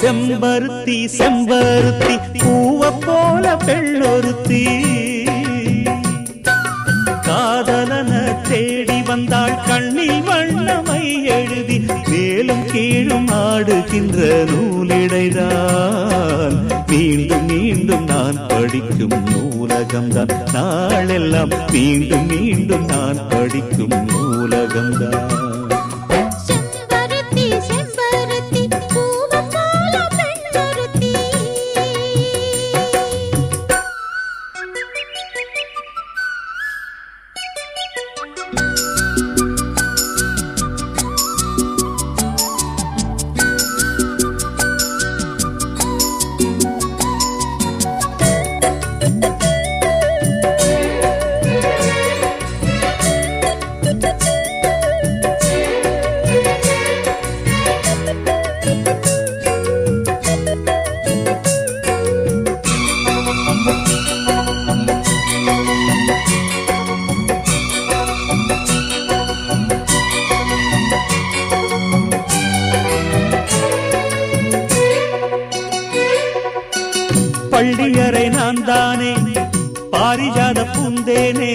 செம்பருத்தி செம்பருத்தி பூவ போல பெண்ணொருத்தி காதலன தேடி வந்தாள் கண்ணில் வண்ணமை எழுதி மேலும் கீழும் ஆடுகின்ற நூலிடைதான். மீண்டும் மீண்டும் நான் படிக்கும் நூலகம்தான். நாளெல்லாம் மீண்டும் மீண்டும் நான் படிக்கும் நூலகம்தான். பள்ளியறை நான் தானே பாரிஜாத பூந்தேனே?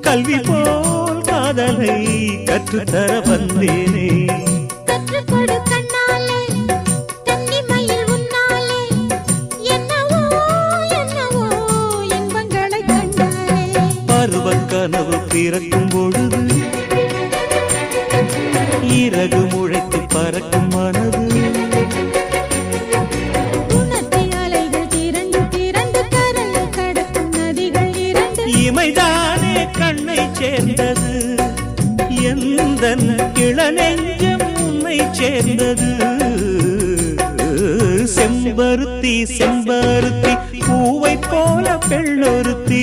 கல்வி போல் காதலை கற்றுத்தர வந்தேனே. கனவு பிறக்கும் பொழுது இறகு முளைத்து பறக்கும் மனது இரண்டு கண்ணை சேர்ந்தது? எந்த இளநெஞ்சம் உன்னை சேர்ந்தது? செம்பருத்தி செம்பருத்தி பூவை போல பெள்ளொருத்தி